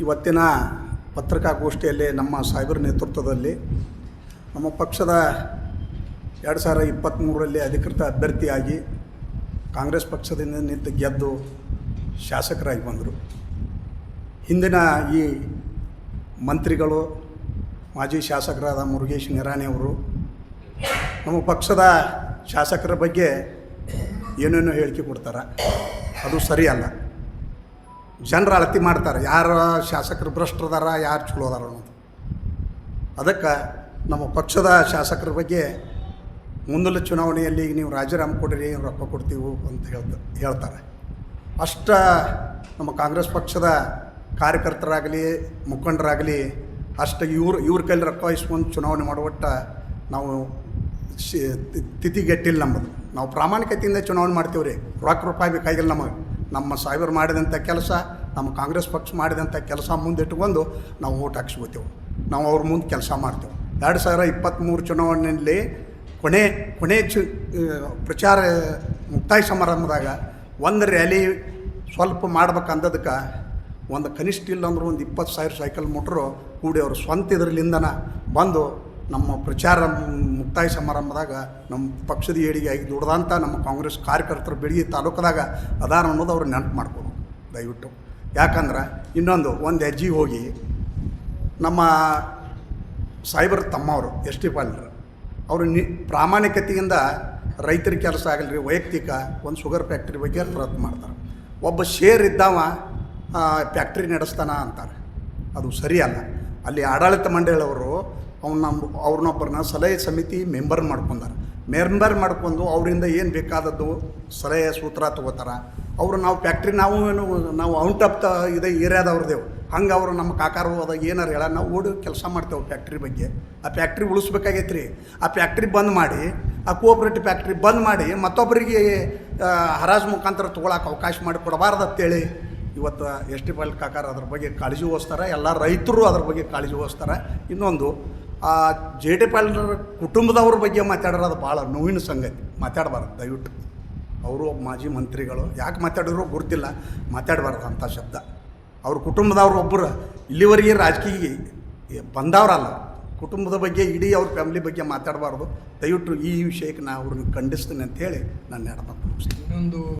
ಇವತ್ತಿನ ಪತ್ರಿಕಾಗೋಷ್ಠಿಯಲ್ಲಿ ನಮ್ಮ ಸಾಹೇಬರ ನೇತೃತ್ವದಲ್ಲಿ ನಮ್ಮ ಪಕ್ಷದ ಎರಡು ಸಾವಿರ ಇಪ್ಪತ್ತ್ಮೂರರಲ್ಲಿ ಅಧಿಕೃತ ಅಭ್ಯರ್ಥಿಯಾಗಿ ಕಾಂಗ್ರೆಸ್ ಪಕ್ಷದಿಂದ ನಿಂತು ಗೆದ್ದು ಶಾಸಕರಾಗಿ ಬಂದರು. ಹಿಂದಿನ ಈ ಮಂತ್ರಿಗಳು, ಮಾಜಿ ಶಾಸಕರಾದ ಮುರುಗೇಶ್ ನಿರಾಣಿ ಅವರು, ನಮ್ಮ ಪಕ್ಷದ ಶಾಸಕರ ಬಗ್ಗೆ ಏನೇನೋ ಹೇಳಿಕೆ ಕೊಡ್ತಾರೆ. ಅದು ಸರಿಯಲ್ಲ. ಜನರು ಅಳತಿ ಮಾಡ್ತಾರೆ. ಯಾರು ಶಾಸಕರು ಭ್ರಷ್ಟರದಾರ ಯಾರು ಚಲೋ ಅದಾರ ಅನ್ನೋದು. ಅದಕ್ಕೆ ನಮ್ಮ ಪಕ್ಷದ ಶಾಸಕರ ಬಗ್ಗೆ ಮುಂದಿನ ಚುನಾವಣೆಯಲ್ಲಿ ನೀವು ರಾಜೀನಾಮೆ ಕೊಡಿರಿ ರೊಕ್ಕ ಕೊಡ್ತೀವಿ ಅಂತ ಹೇಳ್ತ, ಹೇಳ್ತಾರೆ. ಅಷ್ಟ ನಮ್ಮ ಕಾಂಗ್ರೆಸ್ ಪಕ್ಷದ ಕಾರ್ಯಕರ್ತರಾಗಲಿ, ಮುಖಂಡರಾಗಲಿ, ಅಷ್ಟು ಇವ್ರು, ಇವ್ರ ಕೈಲಿ ರೊಕ್ಕ ಇಸ್ಕೊಂಡು ಚುನಾವಣೆ ಮಾಡುವಟ್ಟ ನಾವು ಶಿ ತಿಥಿಗೆಟ್ಟಿಲ್ಲ ನಮ್ಮದು ನಾವು ಪ್ರಾಮಾಣಿಕತೆಯಿಂದ ಚುನಾವಣೆ ಮಾಡ್ತೀವಿ ರೀ ರೊಕ್ಕ ರೂಪಾಯಿ ಬೇಕಾಗಿಲ್ಲ ನಮಗೆ. ನಮ್ಮ ಸಾಹೇಬರು ಮಾಡಿದಂಥ ಕೆಲಸ, ನಮ್ಮ ಕಾಂಗ್ರೆಸ್ ಪಕ್ಷ ಮಾಡಿದಂಥ ಕೆಲಸ ಮುಂದಿಟ್ಟುಕೊಂಡು ನಾವು ಓಟ್ ಹಾಕ್ಸ್ಕೋತೇವೆ ನಾವು ಅವ್ರ ಮುಂದೆ ಕೆಲಸ ಮಾಡ್ತೇವೆ. ಎರಡು ಸಾವಿರ ಇಪ್ಪತ್ತ್ಮೂರು ಚುನಾವಣೆಯಲ್ಲಿ ಕೊನೆ ಕೊನೆ ಚು ಪ್ರಚಾರ ಮುಕ್ತಾಯ ಸಮಾರಂಭದಾಗ ಒಂದು ರ್ಯಾಲಿ ಸ್ವಲ್ಪ ಮಾಡ್ಬೇಕಂದದಕ್ಕೆ ಒಂದು ಕನಿಷ್ಠ ಇಲ್ಲ ಅಂದ್ರೆ ಒಂದು ಇಪ್ಪತ್ತು ಸಾವಿರ ಸೈಕಲ್ ಮೋಟ್ರು ಕೂಡಿ ಅವ್ರ ಸ್ವಂತ ಇದರಲ್ಲಿಂದನ ಬಂದು ನಮ್ಮ ಪ್ರಚಾರ ಮುಕ್ತಾಯ ಸಮಾರಂಭದಾಗ ನಮ್ಮ ಪಕ್ಷದ ಏಳಿಗೆ ಆಗಿ ದುಡ್ದಂಥ ನಮ್ಮ ಕಾಂಗ್ರೆಸ್ ಕಾರ್ಯಕರ್ತರು ಬೆಳಗ್ಗೆ ತಾಲೂಕದಾಗ ಅದಾರ ಅನ್ನೋದು ಅವ್ರು ನೆನಪು ಮಾಡ್ಕೊಡು, ದಯವಿಟ್ಟು. ಯಾಕಂದ್ರೆ ಇನ್ನೊಂದು, ಒಂದು ಹೆಜ್ಜೆ ಹೋಗಿ ನಮ್ಮ ಸಾಯಿಬರ್ ತಮ್ಮವರು, ಎಸ್ ಟಿ ಪಾಲ್ರು ಅವರು ನಿ ಪ್ರಾಮಾಣಿಕತೆಯಿಂದ ರೈತರ ಕೆಲಸ ಆಗಲಿ ವೈಯಕ್ತಿಕ ಒಂದು ಶುಗರ್ ಫ್ಯಾಕ್ಟ್ರಿ ಬಗ್ಗೆ ಪ್ರಯತ್ನ ಮಾಡ್ತಾರೆ. ಒಬ್ಬ ಶೇರ್ ಇದ್ದಾವ ಫ್ಯಾಕ್ಟ್ರಿ ನಡೆಸ್ತಾನ ಅಂತಾರೆ. ಅದು ಸರಿಯಲ್ಲ. ಅಲ್ಲಿ ಆಡಳಿತ ಮಂಡಳಿಯವರು ಅವ್ನ ಅವ್ರನ್ನೊಬ್ಬರನ್ನ ಸಲಹೆ ಸಮಿತಿ ಮೆಂಬರ್ ಮಾಡ್ಕೊಂಡಾರ. ಮೆಂಬರ್ ಮಾಡ್ಕೊಂಡು ಅವರಿಂದ ಏನು ಬೇಕಾದದ್ದು ಸಲಹೆ ಸೂತ್ರ ತೊಗೋತಾರೆ. ಅವರು ನಾವು ಫ್ಯಾಕ್ಟ್ರಿ ನಾವು ಏನು, ನಾವು ಔಟ್ ಆಫ್ ದ ಇದೇ ಏರಿಯಾದವ್ರದೇವು ಹಂಗೆ ಅವರು ನಮ್ಮ ಕಾಕಾರು ಅದಾಗ ಏನಾರು ಹೇಳ, ನಾವು ಓಡಿ ಕೆಲಸ ಮಾಡ್ತೇವೆ ಫ್ಯಾಕ್ಟ್ರಿ ಬಗ್ಗೆ. ಆ ಫ್ಯಾಕ್ಟ್ರಿ ಉಳಿಸ್ಬೇಕಾಗೈತೆ ರೀ ಆ ಫ್ಯಾಕ್ಟ್ರಿ ಬಂದ್ ಮಾಡಿ, ಆ ಕೋಆಪ್ರೇಟಿವ್ ಫ್ಯಾಕ್ಟ್ರಿ ಬಂದ್ ಮಾಡಿ ಮತ್ತೊಬ್ಬರಿಗೆ ಹರಾಜು ಮುಖಾಂತರ ತೊಗೊಳಕ್ಕೆ ಅವಕಾಶ ಮಾಡಿ ಕೊಡಬಾರ್ದು ಅಂತೇಳಿ ಇವತ್ತು ಎಸ್ ಟಿ ಪಾಲ್ ಕಾಕಾರ ಅದ್ರ ಬಗ್ಗೆ ಕಾಳಜಿ ವಹಿಸ್ತಾರೆ. ಎಲ್ಲ ರೈತರು ಅದ್ರ ಬಗ್ಗೆ ಕಾಳಜಿ ವಹಿಸ್ತಾರೆ. ಇನ್ನೊಂದು ಆ ಜೆ ಡಿ ಪಾಲ್ರ ಕುಟುಂಬದವ್ರ ಬಗ್ಗೆ ಮಾತಾಡೋದು ಭಾಳ ನೋವಿನ ಸಂಗತಿ. ಮಾತಾಡಬಾರ್ದು, ದಯವಿಟ್ಟು. ಅವರು ಮಾಜಿ ಮಂತ್ರಿಗಳು. ಯಾಕೆ ಮಾತಾಡಿದ್ರು ಗೊತ್ತಿಲ್ಲ. ಮಾತಾಡಬಾರ್ದು ಅಂಥ ಶಬ್ದ. ಅವ್ರ ಕುಟುಂಬದವ್ರು ಒಬ್ಬರು ಇಲ್ಲಿವರೆಗೆ ರಾಜಕೀಯ ಬಂದವರಲ್ಲ. ಕುಟುಂಬದ ಬಗ್ಗೆ, ಇಡೀ ಅವ್ರ ಫ್ಯಾಮಿಲಿ ಬಗ್ಗೆ ಮಾತಾಡಬಾರ್ದು. ದಯವಿಟ್ಟು ಈ ವಿಷಯಕ್ಕೆ ನಾನು ಅವ್ರನ್ನ ಖಂಡಿಸ್ತೀನಿ ಅಂತೇಳಿ ನಾನು ಹೇಳ್ತೀನಿ ಇನ್ನೊಂದು